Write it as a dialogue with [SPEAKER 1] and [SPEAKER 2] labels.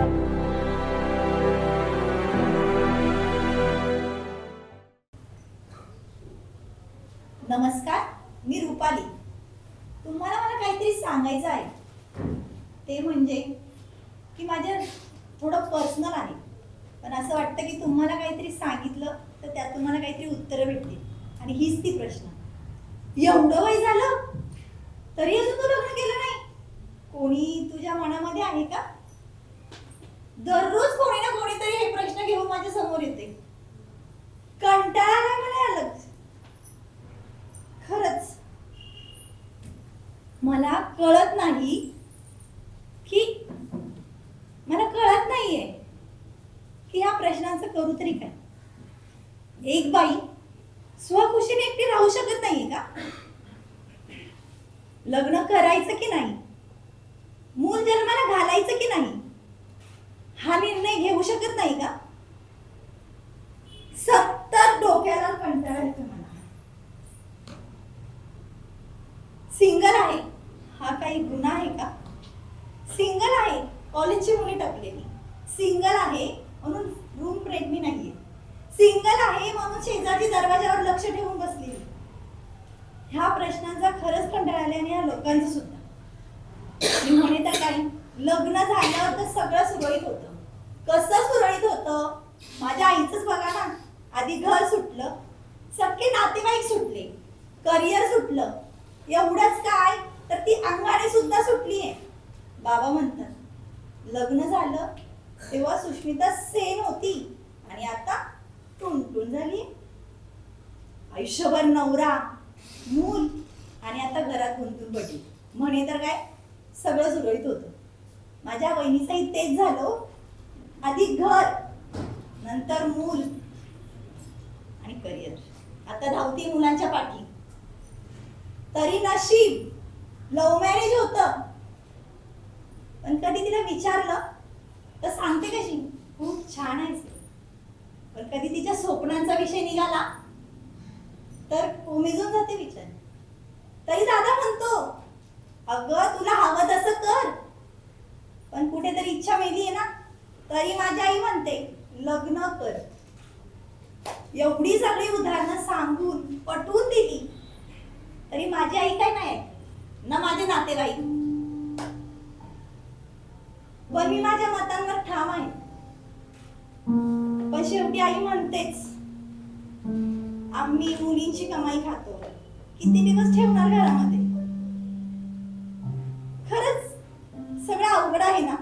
[SPEAKER 1] नमस्कार मी रुपाली. तुम्हाला मला काहीतरी सांगायचं आहे. ते म्हणजे की माझ्या थोडं पर्सनल आहे. पण असं वाटतं की तुम्हाला काहीतरी सांगितलं तर त्यात तुम्हाला काहीतरी उत्तरं भेटतील. आणि हीच ती प्रश्न. एवढं वय झालं? तरी अजून तू लग्न केलं नाही? कोणी तुझ्या मनामध्ये आहे का? दररोज कोणी ना कोणीतरी हे प्रश्न घेऊन माझ्यासमोर येते. कंटाळा मला या खरच खरंच. मला कळत नाही की मला कळत नाहीये की ह्या प्रश्नांचं करू तरी काय. एक बाई स्वखुशीने एकटी राहू शकत नाहीये का? लग्न करायचं की नाही? मूल जन्माला घालायचं की नाही? हा निर्णय घेऊ शकत नाही का? सत्तर डोक्याला कंटाळा येतो मला. सिंगल आहे. हा काही गुन्हा आहे का? सिंगल आहे. कॉलेजची मुली टपलेली. सिंगल आहे म्हणून रूम प्रेमी नाहीये. सिंगल आहे म्हणून शेजारी दरवाजावर लक्ष ठेवून बसली ह्या प्रश्नांचा खरंच कंटाळा आल्याने आणि ह्या लोकांचं सुद्धा. म्हणे तर काही लग्न झाल्यावर तर सगळं सुरळीत होतं. कसं सुरळीत होतं? माझ्या आईचंच बघा ना. आधी घर सुटलं. सगळे नातेवाईक सुटले. करिअर सुटलं. एवढंच काय? तर ती अंगाने सुद्धा सुटली आहे बाबा म्हणतात लग्न झालं तेव्हा सुष्मिता सेन होती. आणि आता टुनटुन झाली. आयुष्यभर नवरा मूल आणि आता घरात गुंतून पडली म्हणे तर काय? सगळं सुरळीत होतं. माझ्या बहिणीचंही तेच झालं हो. आधी घर नंतर मूल आणि करिअर आता धावती मुलांच्या पाठी. तरी नशीब लव्ह मॅरेज होत. पण कधी तिला विचारलं तर सांगते कशी? खूप छान आहे पण कधी तिच्या स्वप्नांचा विषय निघाला तर कोमेजून जाते विचार. तरी दादा म्हणतो अगं तुला हवं तसं कर. पण कुठेतरी इच्छा वेगळी आहे ना. तरी माझी आई म्हणते लग्न कर. एवढी सगळी उदाहरणं सांगून पटवून दिली. तरी माझी आई काय नाही ना माझे नातेवाईक. पण मी माझ्या मतांवर ठाम आहे. पण शेवटी आई म्हणतेच आम्ही मुलींची कमाई खातो. किती दिवस ठेवणार घरामध्ये? खरंच सगळं अवघड आहे ना?